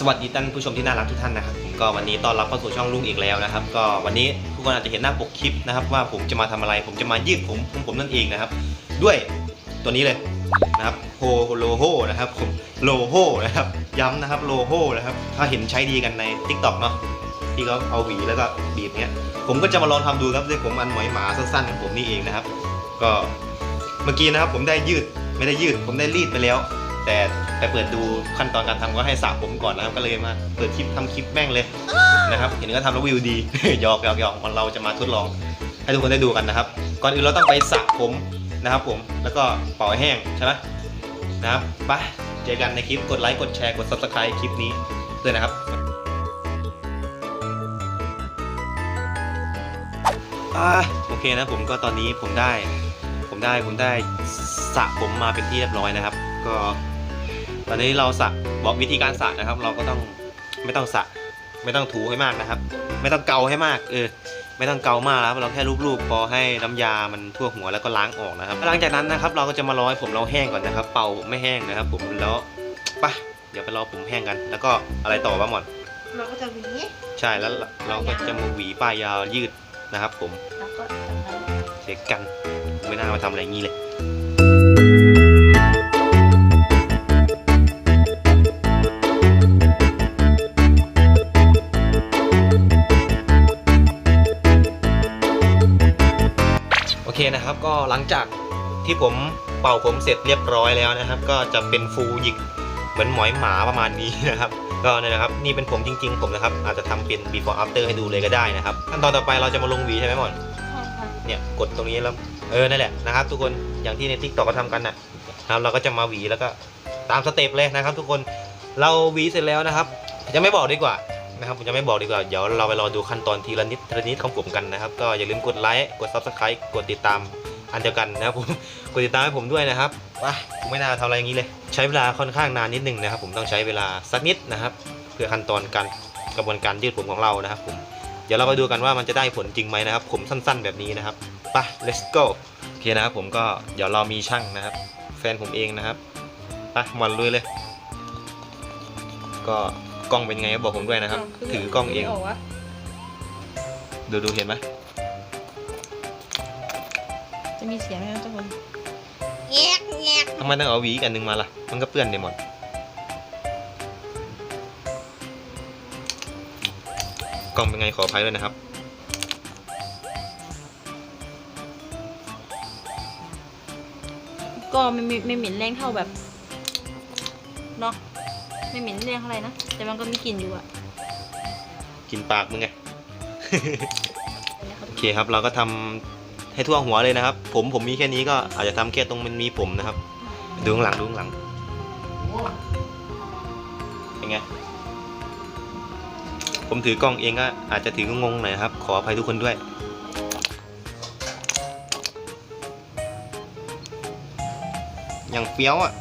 สวัสดีท่านผู้ชมที่น่ารักทุกท่านนะครับผมก็วันนี้ต้อนรับเข้าสู่ช่องลุงอีกแล้วนะครับ ก็วันนี้ทุกคนอาจจะเห็นหน้าปกคลิปนะครับ ว่าผมจะมาทำอะไร ผมจะมายืดผมของผมนั่นเองนะครับ ด้วยตัวนี้เลยนะครับโฮโลโฮนะครับผมโลโฮนะครับย้ำนะครับโลโฮนะครับ ถ้าเห็นใช้ดีกันใน t ิ k t o k เนาะที่เขาเอาหวีแล้วก็บีบเนี้ย ผมก็จะมาลองทำดูครับด้วยผมอันหมอยหมาสั้นๆของผมนี่เองนะครับ ก็เมื่อกี้นะครับผมได้ยืดไม่ได้ยืด ผมได้รีดไปแล้ว แต่ไปเปิดดูขั้นตอนการทำก็ให้สระผมก่อนนะครับก็เลยมาเปิดคลิปทำคลิปแม่งเลยนะครับเห็นก็ทำแล้ววิวดีหยอกหยอกหยอกเราจะมาทดลอง ให้ทุกคนได้ดูกันนะครับ ก่อนอื่นเราต้องไปสระผมนะครับ ผมแล้วก็เป่าให้แห้งใช่ไหมนะครับไปเจอกันในคลิปกดไลค์กดแชร์กด subscribe คลิปนี้ด้วยนะครับอโอเคนะผมก็ตอนนี้ผมได้ ผมได้ผมได้สระผมมาเป็นที่เรียบร้อยนะครับ ก็ ตอนนี้เราสระบอกวิธีการสระนะครับ เราก็ต้องไม่ต้องสระไม่ต้องถูให้มากนะครับ ไม่ต้องเกาให้มากเออไม่ต้องเกามากแล้วเราแค่รูปๆพอให้น้ำยามันทั่วหัวแล้วก็ล้างออกนะครับ หลังจากนั้นนะครับ เราก็จะมารอให้ผมเราแห้งก่อนนะครับ เป่าไม่แห้งนะครับ ผมแล้วไปะเดี๋ยวไปรอผมแห้งกัน แล้วก็อะไรต่อบ้างหมดเราก็จะหวีใช่แล้วเราก็จะมาหวีปลายยาวยืดนะครับ ผมแล้วก็ทำอะไรเช็คกันไม่น่ามาทำอะไรงี้เลย นะครับ ก็หลังจากที่ผมเป่าผมเสร็จเรียบร้อยแล้วนะครับ ก็จะเป็นฟูหยิกเหมือนหมอยหมาประมาณนี้นะครับก็เนี่ยนะครับนี่เป็นผมจริง ๆ ผมนะครับ อาจจะทำเป็น before after ให้ดูเลยก็ได้นะครับขั้นตอนต่อไปเราจะมาลงหวีใช่ไหมหมอนใช่ค่ะเนี่ยกดตรงนี้แล้วเออนั่นแหละนะครับ ทุกคนอย่างที่ในทิกตอกก็ทำกันนะนะครับเราก็จะมาหวีแล้วก็ตามสเต็ปเลยนะครับ ทุกคนเราหวีเสร็จแล้วนะครับจะไม่บอกดีกว่า นะครับผมจะไม่บอกดีกว่า เดี๋ยวเราไปรอดูขั้นตอนทีละนิดทีละนิดของผมกันนะครับ ก็อย่าลืมกดไลค์ กด subscribe กดติดตามอันเดียวกันนะครับผม กดติดตามให้ผมด้วยนะครับว้าผมไม่น่าทำอะไรอย่างนี้เลย ใช้เวลาค่อนข้างนานนิดนึงนะครับ ผมต้องใช้เวลาสักนิดนะครับ เพื่อขั้นตอนการกระบวนการยืดผมของเรานะครับ ผม เดี๋ยวเราไปดูกันว่ามันจะได้ผลจริงไหมนะครับ ผมสั้น ๆ แบบนี้นะครับไป let's go โอเคนะครับผมก็เดี๋ยวเรามีช่างนะครับ แฟนผมเองนะครับไปมันลุยเลย ก็ กล้องเป็นไงก็บอกผมด้วยนะครับ ถือกล้องเองไม่กวะดูดูเห็นไหมจะมีเสียงไหมครับทุกคนแงกแงกทำไมต้องเอาหวีอีกอันหนึ่งมาล่ะ มันก็เปื้อนเดหมดกล้องเป็นไงขออภัยด้วยนะครับก็ไม่ไม่ไม่เหม็นแรงเท่าแบบเนาะ ไม่เหม็นแรงเท่าไหร่นะ แต่มันก็มีกลิ่นอยู่อะกินปากมึงไงนะครับโอเคครับเราก็ทำให้ทั่วหัวเลยนะครับ ผมผมมีแค่นี้ก็อาจจะทำแค่ตรงมันมีผมนะครับ ดูข้างหลังดูข้างหลังเป็นไงผมถือกล้องเองก็อาจจะถืองงๆหน่อยนะครับ ขออภัยทุกคนด้วย อย่างเฟี้ยวอะ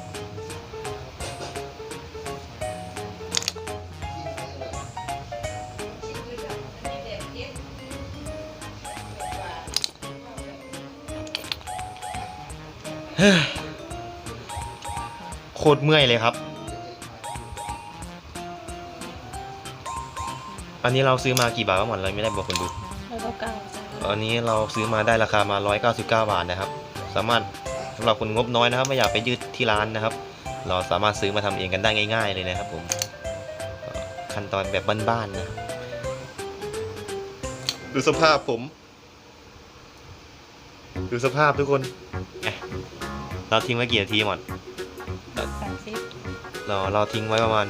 โคตรเมื่อยเลยครับ อันนี้เราซื้อมากี่บาทวะหมดเลยไม่ได้บอกคนดูแล้วก็เก้าอันนี้เราซื้อมาได้ราคามา 199 บาทนะครับ สามารถสำหรับคนงบน้อยนะครับ ไม่อยากไปยืดที่ร้านนะครับ เราสามารถซื้อมาทำเองกันได้ง่าย ๆ เลยนะครับผมก็ขั้นตอนแบบบ้านๆนะครับดูสภาพผม ดูสภาพทุกคนอะ เราทิ้งไว้กี่นาทีหมดสามสิบเราเราทิ้งไว้ประมาณ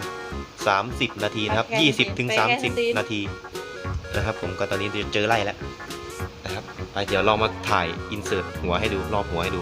30 นาทีนะครับไปแค่20ถึงไปแค่สิบ30 นาทีนะครับผมก็ตอนนี้เจอไล่แล้วนะครับไปเดี๋ยวเรามาถ่ายอินเสิร์ตหัวให้ดูรอบหัวให้ดู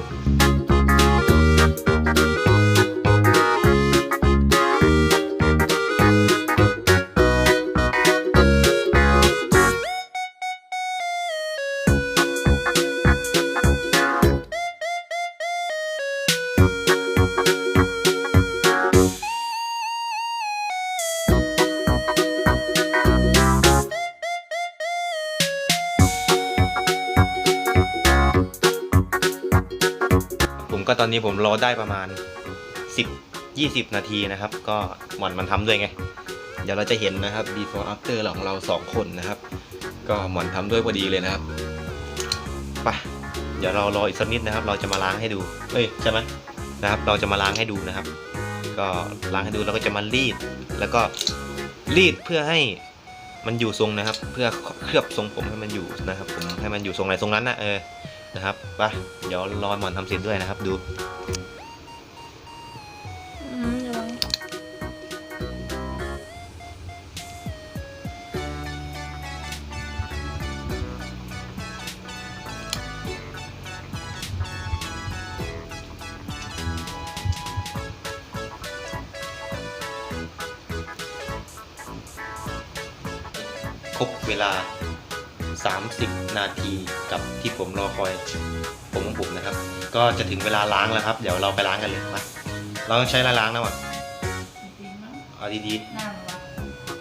ผมก็ตอนนี้ผมรอได้ประมาณ 10 20 นาทีนะครับ ก็หมอนมันทำด้วยไง เดี๋ยวเราจะเห็นนะครับ before after ของเราสองคนนะครับ ก็หมอนทำด้วยพอดีเลยนะครับไปเดี๋ยวเรารออีกสักนิดนะครับ เราจะมาล้างให้ดูเอ้ยใช่ไหมนะครับ เราจะมาล้างให้ดูนะครับ ก็ล้างให้ดูแล้วก็จะมารีด แล้วก็รีดเพื่อให้มันอยู่ทรงนะครับ เพื่อเคลือบทรงผมให้มันอยู่นะครับ ผมให้มันอยู่ทรงไหนทรงนั้นนะเออ นะครับไปเดี๋ยวรอหมอนทำเสร็จด้วยนะครับ ดูครบเวลา 30 นาทีกับที่ผมรอคอยผมของผมนะครับ ก็จะถึงเวลาล้างแล้วครับ เดี๋ยวเราไปล้างกันเลยมาเราต้องใช้อะไรล้างนะวะจริงๆมั้งเอาดีหน้าเลยวะ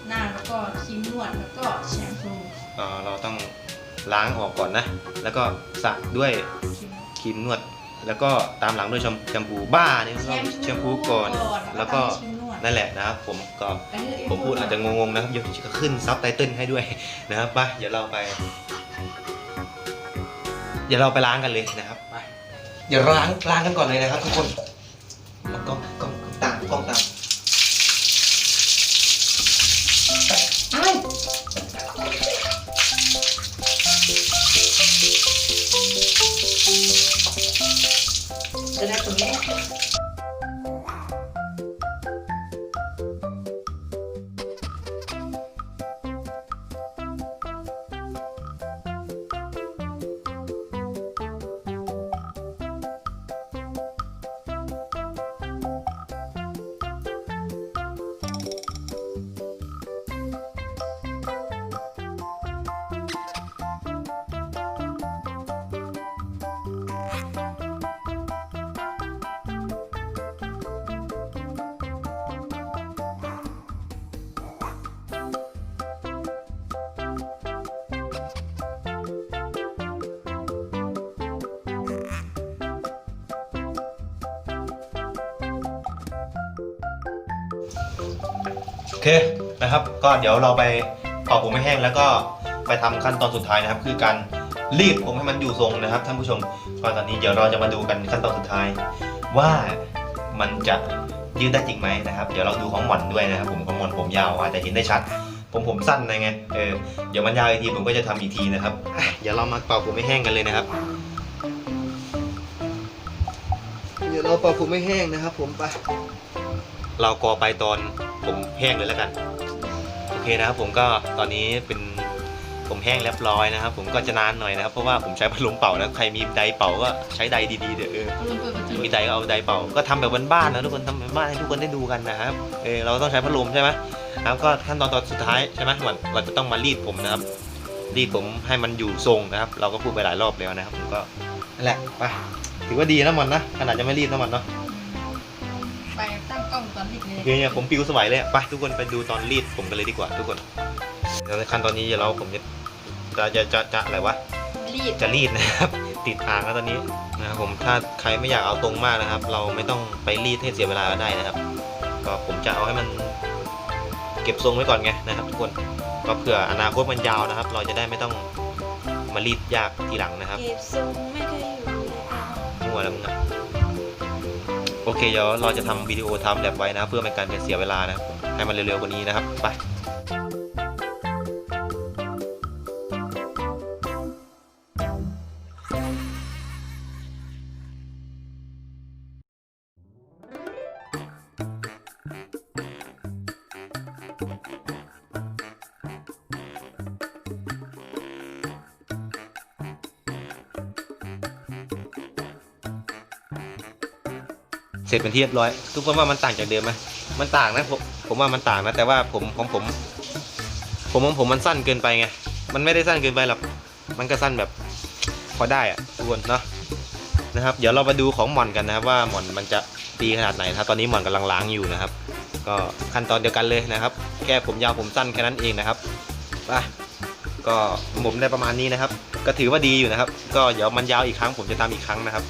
หน้าแล้วก็ครีมนวดแล้วก็แชมพูๆเอ่อเราต้องล้างออกก่อนนะ แล้วก็สระด้วยครีมนวดครีมนวด แล้วก็ตามหลังด้วยแชมแชมพูบ้าเนี่ยเราแชมพูก่อน แล้วก็ครีมนวด นั่นแหละนะครับ ผมก็อันนี้ผมพูดอาจจะงงๆนะครับเดี๋ยวจะขึ้นซับไตเติลให้ด้วยนะครับไปเดี๋ยวเราไป เดี๋ยวเราไปล้างกันเลยนะครับไปเดี๋ยวล้างล้างกันก่อนเลยนะครับทุกคนมากล้องกล้องกล้องตามกล้องตามอ้าวจะได้ตรงนี้ เคนะครับ ก็เดี๋ยวเราไปเป่าผมให้แห้งแล้วก็ไปทำขั้นตอนสุดท้ายนะครับ คือการรีดผมให้มันอยู่ทรงนะครับท่านผู้ชมก็ตอนนี้เดี๋ยวเราจะมาดูกันขั้นตอนสุดท้าย ว่ามันจะยืดได้จริงไหมนะครับ เดี๋ยวเราดูของหมอนด้วยนะครับ ผมของหมอนผมยาวอาจจะเห็นได้ชัด ผมผมสั้นนะไงเออเดี๋ยวมันยาวอีกทีผมก็จะทำอีกทีนะครับอะเดี๋ยวเรามาเป่าผมให้แห้งกันเลยนะครับเดี๋ยวเราเป่าผมให้แห้งนะครับ ผมไปเรากอไปตอน ผมแห้งเลยแล้วกัน โอเคนะครับผมก็ตอนนี้เป็นผมแห้งเรียบร้อยนะครับ ผมก็จะนานหน่อยนะครับ เพราะว่าผมใช้พัดลมเป่านะใครมีไดร์เป่าก็ใช้ไดร์ดีๆเดี๋ยวเออเอาลงเปิดประตูมีไดร์ก็เอาไดร์เป่า ก็ทำแบบบ้านๆนะทุกคนทำแบบบ้านให้ทุกคนได้ดูกันนะครับเออเราต้องใช้พัดลมใช่ไหมแล้วก็ขั้นตอนตอนสุดท้ายใช่ไหมเหมือนเราจะต้องมารีดผมนะครับรีดผมให้มันอยู่ทรงนะครับ เราก็พูดไปหลายรอบแล้วนะครับ ผมก็นั่นแหละไปถือว่าดีนะมันนะขนาดจะไม่รีดนะมันเนาะ โอยเคเนี่ยผมปิวสมัยเลยอะไปทุกคนไปดูตอนรีดผมกันเลยดีกว่า ทุกคนแล้วขั้นตอนนี้เดี๋ยวเราผมจะจะจะจะจะอะไรวะ รีดจะรีดนะครับ ติดอ่างแล้วตอนนี้นะครับผมถ้าใครไม่อยากเอาตรงมากนะครับ เราไม่ต้องไปรีดให้เสียเวลาก็ได้นะครับ ก็ผมจะเอาให้มันเก็บทรงไว้ก่อนไงนะครับ ทุกคนก็เผื่ออนาคตมันยาวนะครับ เราจะได้ไม่ต้องมารีดยากทีหลังนะครับเก็บทรงไม่เคยอยู่ในกาวมั่วแล้วมึงอะ โอเคเดี๋ยวเราจะทำวิดีโอทำแลบไว้นะ เพื่อเป็นการเป็นเสียเวลานะ ให้มันเร็วๆกว่านี้นะครับ ไป สร็จเป็นที่เรียบร้อย ทุกคนว่ามันต่างจากเดิมไหมมันต่างนะผมผมว่ามันต่างนะ แต่ว่าผมของผม ผมของผมมันสั้นเกินไปไงมันไม่ได้สั้นเกินไปหรอกมันก็สั้นแบบพอได้อะทุกคนเนาะนะครับ เดี๋ยวเรามาดูของหม่อนกันนะครับว่าหม่อนมันจะดีขนาดไหนนะครับตอนนี้หม่อนกำลังล้างอยู่นะครับ ก็ขั้นตอนเดียวกันเลยนะครับ แค่ผมยาวผมสั้นแค่นั้นเองนะครับไปก็ผมได้ประมาณนี้นะครับ ก็ถือว่าดีอยู่นะครับ ก็เดี๋ยวมันยาวอีกครั้งผมจะตามอีกครั้งนะครับ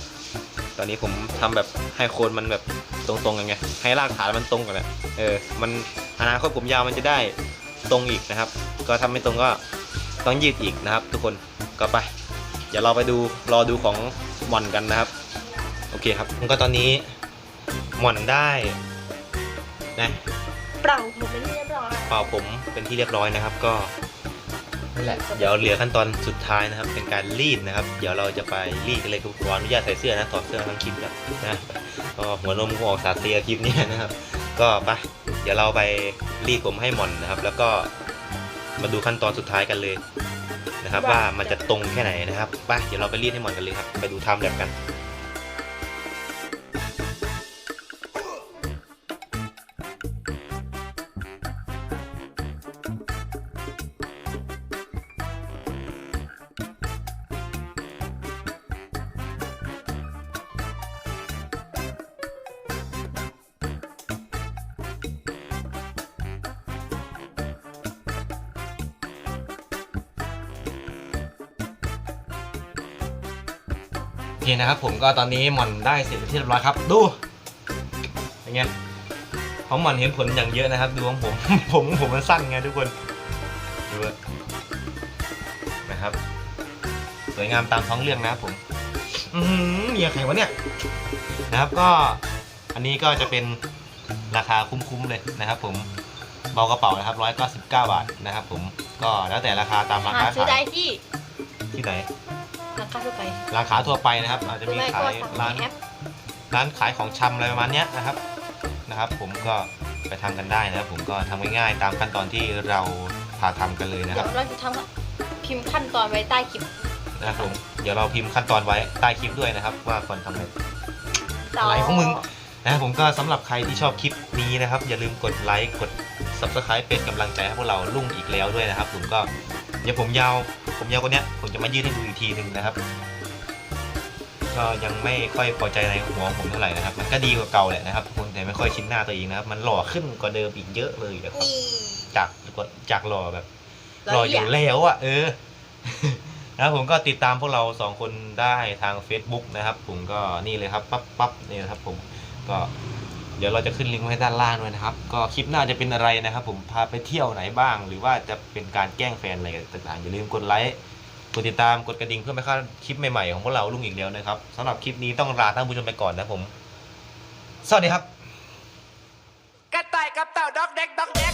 ตอนนี้ผมทำแบบให้โคนมันแบบตรงๆกันไงให้รากฐานมันตรงกันอะเออมันอนาคตผมยาวมันจะได้ตรงอีกนะครับ ก็ทำไม่ตรงก็ต้องยืดอีกนะครับ ทุกคนก็ไปเดี๋ยวเราไปดูรอดูของหม่อนกันนะครับ โอเคครับก็ตอนนี้หม่อนได้นะเปล่าผมไม่เรียบร้อยเป่าผมเป็นที่เรียบร้อยนะครับ ก็ นั่นแหละ เดี๋ยวเหลือขั้นตอนสุดท้ายนะครับ เป็นการรีดนะครับ เดี๋ยวเราจะไปรีดกันเลยคือขออนุญาตใส่เสื้อนะถอดเสื้อทั้งคลิปแล้วนะก็หัวนมก็ออกสาเตียคลิปเนี้นะครับ ก็ไปเดี๋ยวเราไปรีดผมให้หม่อนนะครับ แล้วก็มาดูขั้นตอนสุดท้ายกันเลยนะครับ ว่ามันจะตรงแค่ไหนนะครับไปเดี๋ยวเราไปรีดให้หม่อนกันเลยครับ ไปดูไทม์แลปกัน เคนะครับผมก็ตอนนี้หม่อนได้เสร็จเป็นที่เรียบร้อยครับ ดูเป็นไงของหม่อนเห็นผลอย่างเยอะนะครับ ดูของผม ผมผมมันสั้นไงทุกคนดูนะครับ สวยงามตามท้องเรื่องนะครับผมอือหือเมียใครวะเนี่ยนะครับก็อันนี้ก็จะเป็นราคาคุ้มๆเลยนะครับ ผมเบากระเป๋านะครับร้อยเก้าสิบเก้าบาทนะครับ ผมก็แล้วแต่ราคาตามราหาคาซื้อขาได้ยที่ที่ไหน ราคาทั่วไป ร้านขายทั่วไปนะครับ อาจจะหรือมีไม่ขาก็ยสั่งร้านในแอปร้านขายของชำอะไรประมาณเนี้ยนะครับนะครับ ผมก็ไปทำกันได้นะครับ ผมก็ทำง่ายๆตามขั้นตอนที่เราพาทำกันเลยนะคเดี๋รัยบวเราจะทำพิมพ์ขั้นตอนไว้ใต้คลิปนะครับผมเดี๋ยวเราพิมพ์ขั้นตอนไว้ใต้คลิปด้วยนะครับ ว่าควรทำอะไรต่ออะไรของมึงนะครับผมก็สำหรับใครที่ชอบคลิปนี้นะครับ อย่าลืมกดไลค์กด subscribe เป็นกำลังใจให้พวกเราลุ่งอีกแล้วด้วยนะครับ ผมก็ เดี๋ยวผมยาวผมยาวกว่าเนี้ยผมจะมายืดให้ดูอีกทีหนึ่งนะครับ ก็ยังไม่ค่อยพอใจในหัวของผมเท่าไหร่นะครับ มันก็ดีกว่าเก่าแหละนะครับทุกคนแต่ไม่ค่อยชินหน้าตัวเองนะครับ มันหล่อขึ้นกว่าเดิมอีกเยอะเลยนะครับ จากจากหล่อแบบหล่ออยู่แล้วอะเออนะครับผมก็ติดตามพวกเราสองคนได้ทาง Facebook นะครับ ผมก็นี่เลยครับปั๊บปั๊บนี่นะครับผมก็ เดี๋ยวเราจะขึ้นลิงก์ไว้ด้านล่างด้วยนะครับ ก็คลิปหน้าจะเป็นอะไรนะครับ ผมพาไปเที่ยวไหนบ้าง หรือว่าจะเป็นการแกล้งแฟนอะไรต่างๆอย่าลืมกดไลค์กดติดตามกดกระดิ่งเพื่อไม่พลาดคลิปใหม่ๆของพวกเราลุงอีกแล้วนะครับสำหรับคลิปนี้ต้องลาท่านผู้ชมไปก่อนนะผม สวัสดีครับ กระต่ายกับเต่าด็อกเด็กด็อกเด็ก